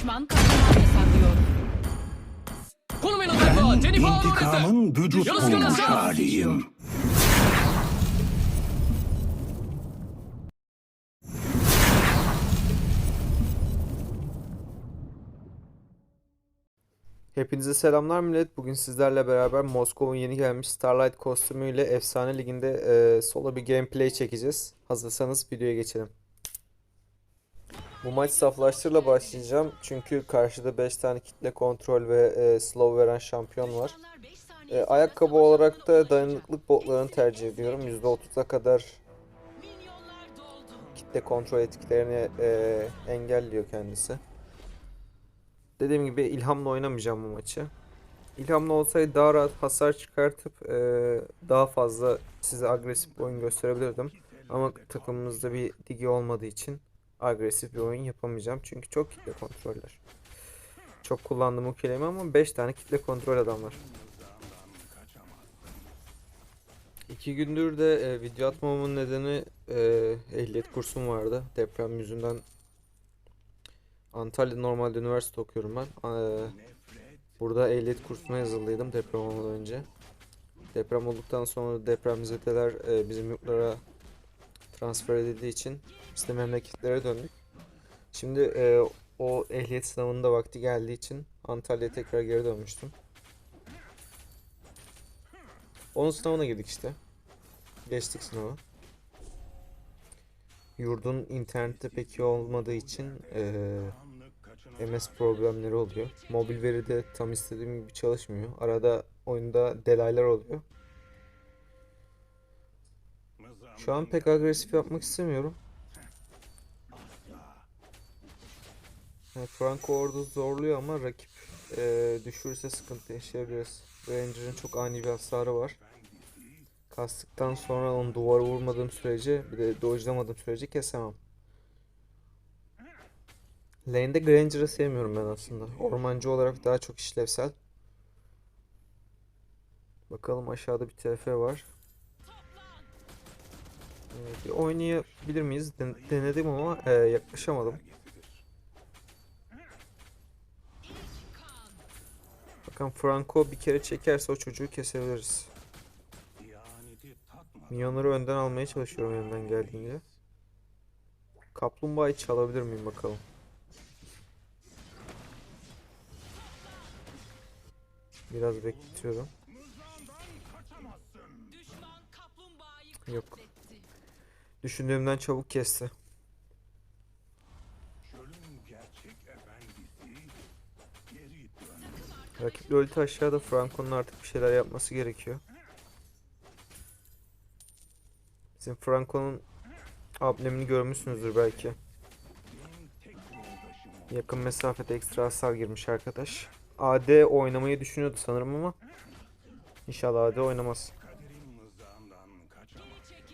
Düşman kahraman yasaklıyor. Konum en odaklı. Jennifer Lawrence'e. İntikamın vücut Yunus bulmuş haliyim. Hepinize selamlar millet. Bugün sizlerle beraber Moskova'nın yeni gelmiş Starlight kostümüyle Efsane Ligi'nde e, solo bir gameplay çekeceğiz. Hazırsanız videoya geçelim. Bu maç saflaştırla başlayacağım. Çünkü karşıda 5 tane kitle kontrol ve e, slow veren şampiyon var. E, ayakkabı olarak da dayanıklılık botlarını tercih ediyorum. %30'a kadar kitle kontrol etkilerini e, engelliyor kendisi. Dediğim gibi ilhamla oynamayacağım bu maçı. İlhamla olsaydı daha rahat hasar çıkartıp e, daha fazla size agresif oyun gösterebilirdim. Ama takımımızda bir digi olmadığı için agresif bir oyun yapamayacağım. Çünkü çok kitle kontroller. Çok kullandım o kelime ama 5 tane kitle kontrol adam var. İki gündür de e, video atmamın nedeni e, ehliyet kursum vardı. Deprem yüzünden Antalya normalde üniversite okuyorum ben. Ee, burada ehliyet kursuna yazıldıydım deprem olmadan önce. Deprem olduktan sonra depremzedeler e, bizim yurtlara transfer edildiği için de memleketlere döndük. Şimdi e, o ehliyet sınavında vakti geldiği için Antalya'ya tekrar geri dönmüştüm. Onun sınavına girdik işte. Geçtik sınavı. Yurdun internette pek iyi olmadığı için eee, MS problemleri oluyor. Mobil veri de tam istediğim gibi çalışmıyor. Arada oyunda delaylar oluyor. Şu an pek agresif yapmak istemiyorum. Evet, Franco orada zorluyor ama rakip eee düşürürse sıkıntı yaşayabiliriz. Ranger'ın çok ani bir hasarı var. Kastıktan sonra onu duvara vurmadığım sürece bir de dodge'lamadığım sürece kesemem. Lane'de Granger'ı sevmiyorum ben aslında. Ormancı olarak daha çok işlevsel. Bakalım aşağıda bir TF var. Ee, oynayabilir miyiz? Den- denedim ama e, yaklaşamadım. Bakın Franco bir kere çekerse o çocuğu kesebiliriz. Minyonları önden almaya çalışıyorum elimden geldiğince. Kaplumbağayı çalabilir miyim bakalım. Biraz bekletiyorum. Yok. Düşündüğümden çabuk kesti. Rakip ulti aşağıda Franco'nun artık bir şeyler yapması gerekiyor. Bizim Franco'nun amblemini görmüşsünüzdür belki. Yakın mesafede ekstra hasar girmiş arkadaş. AD oynamayı düşünüyordu sanırım ama İnşallah AD oynamaz.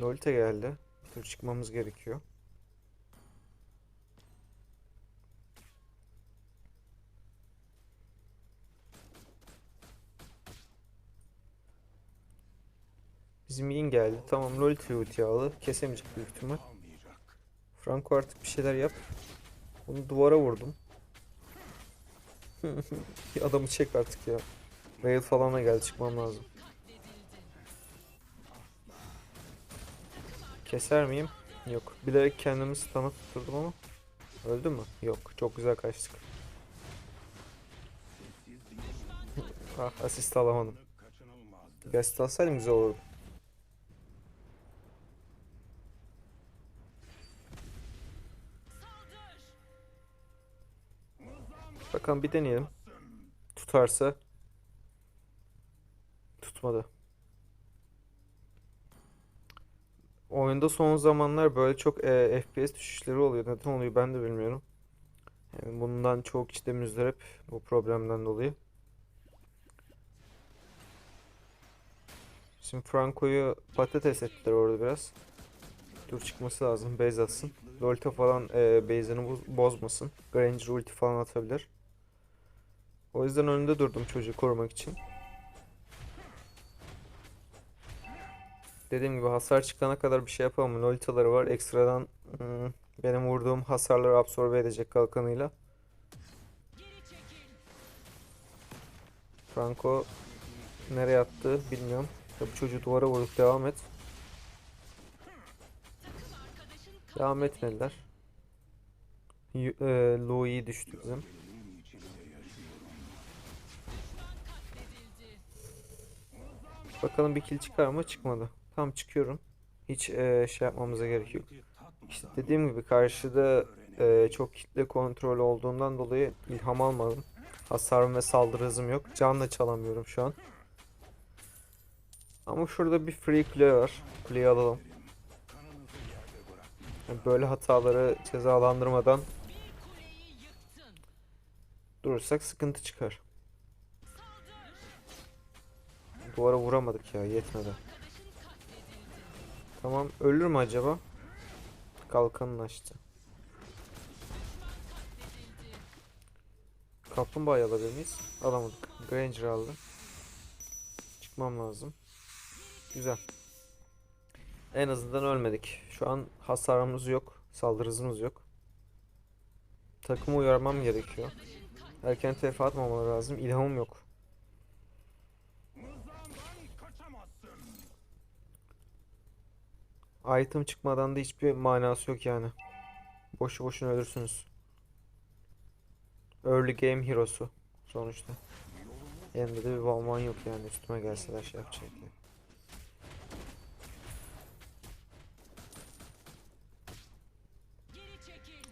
Lolita geldi. Bir tur çıkmamız gerekiyor. Bizim Yin geldi. Tamam Lolita ulti aldı. Kesemeyecek büyük ihtimal. Franco artık bir şeyler yap. Bunu duvara vurdum. Adamı çek artık ya. Rail falan da geldi çıkmam lazım. Keser miyim? Yok. Bilerek kendimi stun'a tutturdum ama. Öldü mü? Yok. Çok güzel kaçtık. ah asist alamadım. Asist alsaydım güzel olurdu. Bakalım bir deneyelim. Tutarsa. Tutmadı. Oyunda son zamanlar böyle çok e, FPS düşüşleri oluyor. Neden oluyor ben de bilmiyorum. Yani bundan çok kişi de müzdarip bu problemden dolayı. Şimdi Franco'yu patates ettiler orada biraz. Dur çıkması lazım. Base atsın. Lolita falan e, base'ini boz- bozmasın. Granger ulti falan atabilir. O yüzden önünde durdum çocuğu korumak için. Dediğim gibi hasar çıkana kadar bir şey yapamam. Lolitaları var. Ekstradan ıı, benim vurduğum hasarları absorbe edecek kalkanıyla. Franco nereye attı bilmiyorum. Ya bu çocuğu duvara vurduk devam et. Devam etmediler. Y e, Louis düştü bizim. Bakalım bir kill çıkar mı? Çıkmadı. Tam çıkıyorum. Hiç e, şey yapmamıza gerek yok. İşte dediğim gibi karşıda e, çok kitle kontrol olduğundan dolayı ilham almadım. Hasarım ve saldırı hızım yok. Can da çalamıyorum şu an. Ama şurada bir free kule var. Kuleyi alalım. Böyle hataları cezalandırmadan durursak sıkıntı çıkar. Duvara vuramadık ya yetmedi. Tamam ölür mü acaba? Kalkanını açtı. Kaplumbağayı alabilir miyiz? Alamadık. Granger aldı. Çıkmam lazım. Güzel. En azından ölmedik. Şu an hasarımız yok. Saldırı yok. Takımı uyarmam gerekiyor. Erken TF atmamaları lazım. İlhamım yok. Item çıkmadan da hiçbir manası yok yani. Boşu boşuna ölürsünüz. Early game hero'su sonuçta. Yanında da bir Valman yok yani üstüme gelseler şey yapacak diye.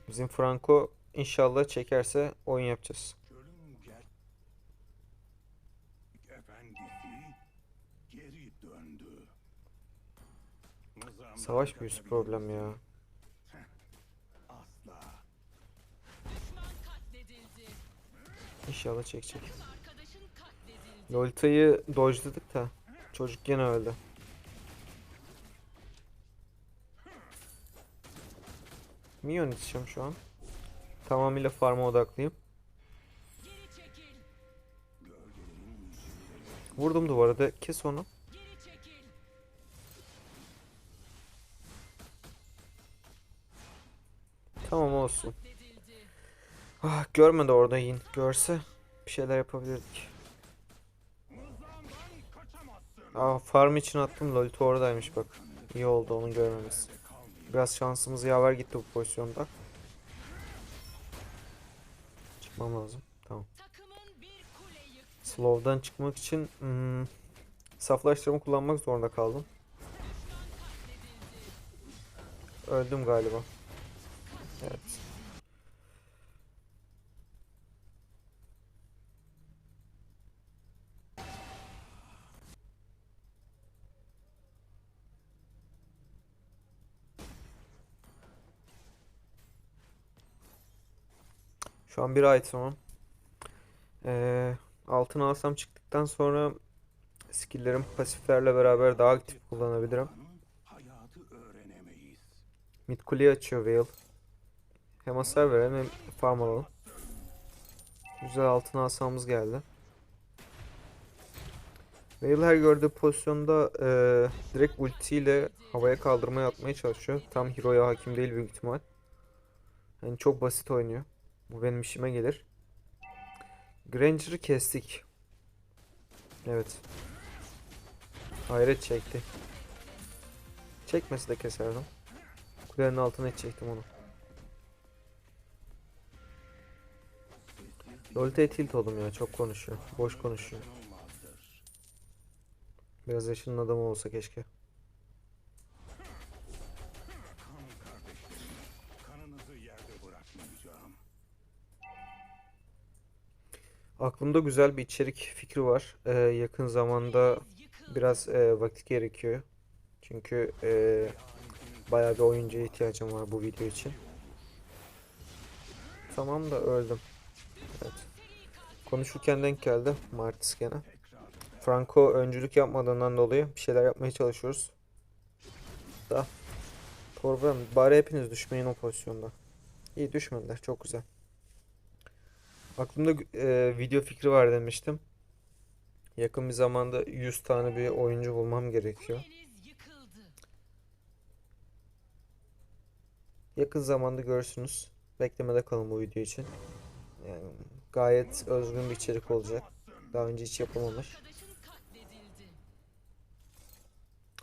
Bizim Franco inşallah çekerse oyun yapacağız. Savaş büyüsü problem ya. Asla. İnşallah çekecek. Lolita'yı dodge'ladık da çocuk gene öldü. Minyon iteceğim şu an. Tamamıyla farm'a odaklıyım. Vurdum duvara da kes onu. Tamam olsun. Ah görmedi orada Yin. Görse bir şeyler yapabilirdik. Aa farm için attım Lolita oradaymış bak. İyi oldu onun görmemesi. Biraz şansımız yaver gitti bu pozisyonda. Çıkmam lazım. Tamam. Slow'dan çıkmak için hmm, saflaştırma kullanmak zorunda kaldım. Öldüm galiba. Evet. Şu an bir item'ım. Ee, altın alsam çıktıktan sonra skill'lerim pasiflerle beraber daha aktif kullanabilirim. Mid kuleyi açıyor Veil. Hem hasar verelim hem farm alalım. Güzel altın asamız geldi. Veil her gördüğü pozisyonda eee, direkt ultiyle havaya kaldırmaya atmaya çalışıyor. Tam hero'ya hakim değil büyük ihtimal. Yani çok basit oynuyor. Bu benim işime gelir. Granger'ı kestik. Evet. Hayret çekti. Çekmesi de keserdim. Kulenin altına çektim onu. Lolita'ya tilt oldum ya çok konuşuyor. Boş konuşuyor. Biraz yaşının adamı olsa keşke. Aklımda güzel bir içerik fikri var. Ee, yakın zamanda biraz e, vakit gerekiyor. Çünkü e, bayağı bir oyuncuya ihtiyacım var bu video için. Tamam da öldüm. Konuşurken denk geldi. Martis gene. Franco öncülük yapmadığından dolayı bir şeyler yapmaya çalışıyoruz. Da. Problem. Bari hepiniz düşmeyin o pozisyonda. İyi düşmediler. Çok güzel. Aklımda e, video fikri var demiştim. Yakın bir zamanda 100 tane bir oyuncu bulmam gerekiyor. Yakın zamanda görürsünüz. Beklemede kalın bu video için. Yani gayet özgün bir içerik olacak. Daha önce hiç yapılmamış.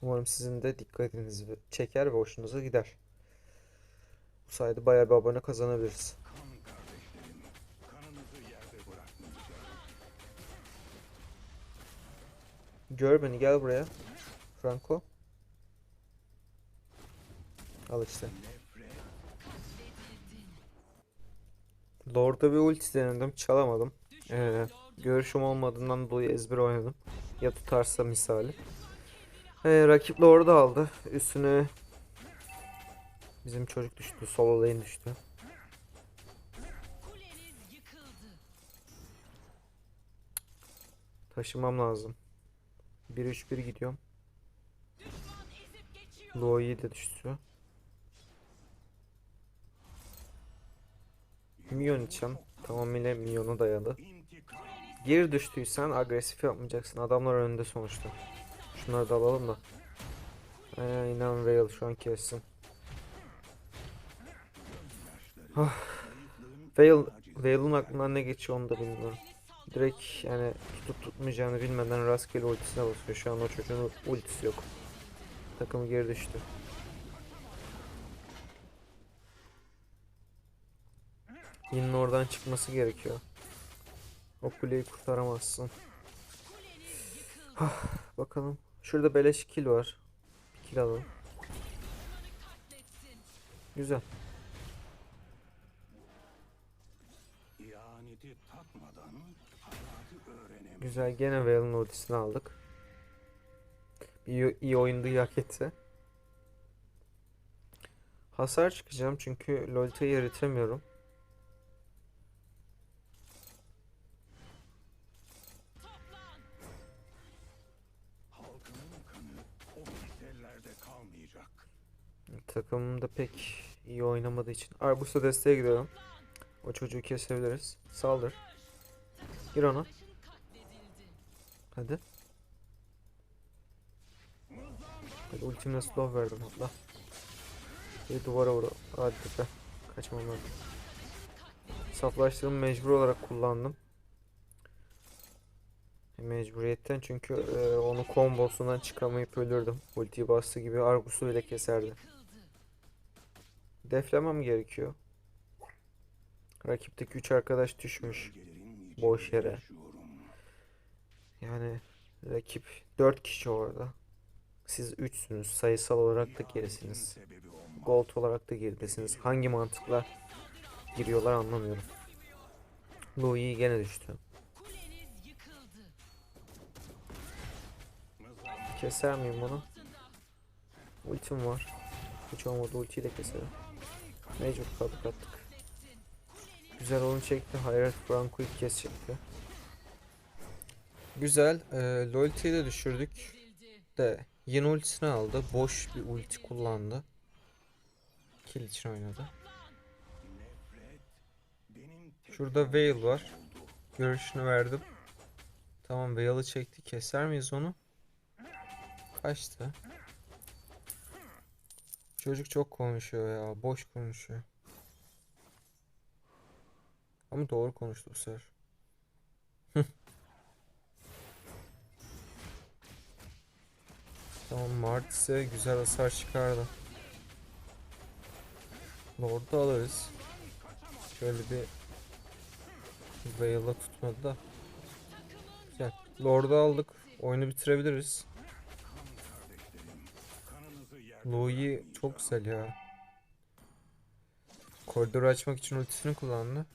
Umarım sizin de dikkatinizi çeker ve hoşunuza gider. Bu sayede bayağı bir abone kazanabiliriz. Gör beni gel buraya. Franco. Al işte. Lord'a bir ulti denedim. Çalamadım. Ee, görüşüm olmadığından dolayı ezber oynadım. Ya tutarsa misali. Ee, rakip Lord'u aldı. Üstüne bizim çocuk düştü. Solo lane düştü. Taşımam lazım. 1-3-1 gidiyorum. Loi'yi de düştü. Minyon için tamamıyla minyona dayalı. Geri düştüysen agresif yapmayacaksın. Adamlar önünde sonuçta. Şunları da alalım da. Aynen inan Veil şu an kessin. Ah. Veil, Veil'in aklından ne geçiyor onu da bilmiyorum. Direkt yani tutup tutmayacağını bilmeden rastgele ultisine basıyor. Şu an o çocuğun ultisi yok. Takımı geri düştü. Yine oradan çıkması gerekiyor. O kuleyi kurtaramazsın. Ah, bakalım. Şurada beleş kill var. Bir kill alalım. Güzel. Güzel. Gene Veil'in ultisini aldık. İyi, iyi oyundu hak etti. Hasar çıkacağım çünkü Lolita'yı eritemiyorum. Takımım pek iyi oynamadığı için. Arbus'a desteğe gidiyorum. O çocuğu kesebiliriz. Saldır. Gir ona. Hadi. Hadi ultimle slow verdim hatta. Bir duvara vur. Hadi be. Kaçmam lazım. Saflaştırımı mecbur olarak kullandım. Mecburiyetten çünkü e, onu kombosundan çıkamayıp ölürdüm. Ultiyi bastı gibi Argus'u bile keserdi. Deflemem gerekiyor. Rakipteki 3 arkadaş düşmüş. Boş yere. Yani rakip 4 kişi orada. Siz 3'sünüz. Sayısal olarak da gerisiniz. Gold olarak da geridesiniz. Hangi mantıkla giriyorlar anlamıyorum. Louis gene düştü. Keser miyim bunu? Ultim var. Hiç olmadı ultiyi de keserim. Mecbur kaldık attık. Güzel onu çekti. Hayret Franco ilk kez çekti. Güzel. E, Loyalty'yi de düşürdük. De yeni ultisini aldı. Boş bir ulti kullandı. Kill için oynadı. Şurada Veil var. Görüşünü verdim. Tamam Veil'ı çekti. Keser miyiz onu? Kaçtı. Çocuk çok konuşuyor ya. Boş konuşuyor. Ama doğru konuştu bu sefer. Tamam Martis'e güzel hasar çıkardı. Lord'u alırız. Şöyle bir Veil'a tutmadı da. Güzel. Lord'u aldık. Oyunu bitirebiliriz. Louis çok güzel ya. Koridoru açmak için ultisini kullandı.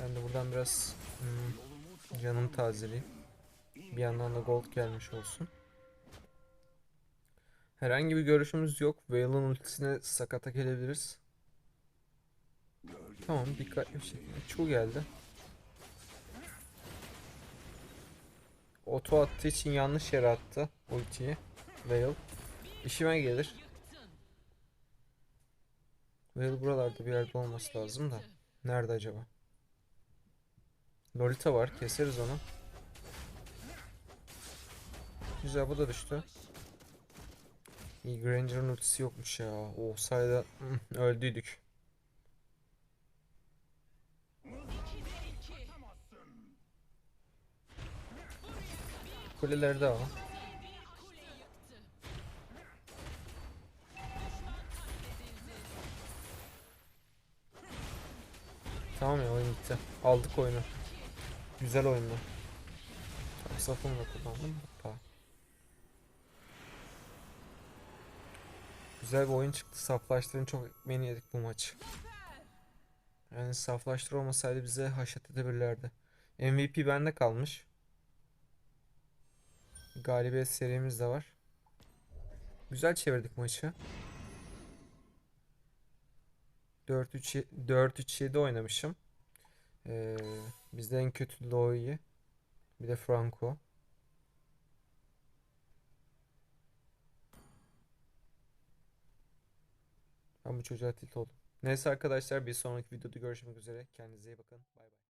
Ben de buradan biraz hmm, canımı tazeleyeyim. Bir yandan da gold gelmiş olsun. Herhangi bir görüşümüz yok. Veil'ın ultisine sakata gelebiliriz. Tamam dikkatli bir şekilde. Çoğu geldi. Oto attığı için yanlış yere attı ultiyi. Veil. İşime gelir. Veil buralarda bir yerde olması lazım da. Nerede acaba? Lolita var. Keseriz onu. Güzel bu da düştü. İyi Granger'ın ultisi yokmuş ya. Olsaydı hmm, öldüydük. Kuleleri de bitti. Aldık oyunu. Güzel oyundu. Da kullandım. Hoppa. Güzel bir oyun çıktı. Saflaştırın çok ekmeğini yedik bu maç. Yani saflaştır olmasaydı bize haşet edebilirlerdi. MVP bende kalmış. Galibiyet serimiz de var. Güzel çevirdik maçı. 4-3 4-3-7 oynamışım. Ee, bizde en kötü Loi'yi. Bir de Franco. Ben bu çocuğa tilt oldum. Neyse arkadaşlar bir sonraki videoda görüşmek üzere. Kendinize iyi bakın. Bay bay.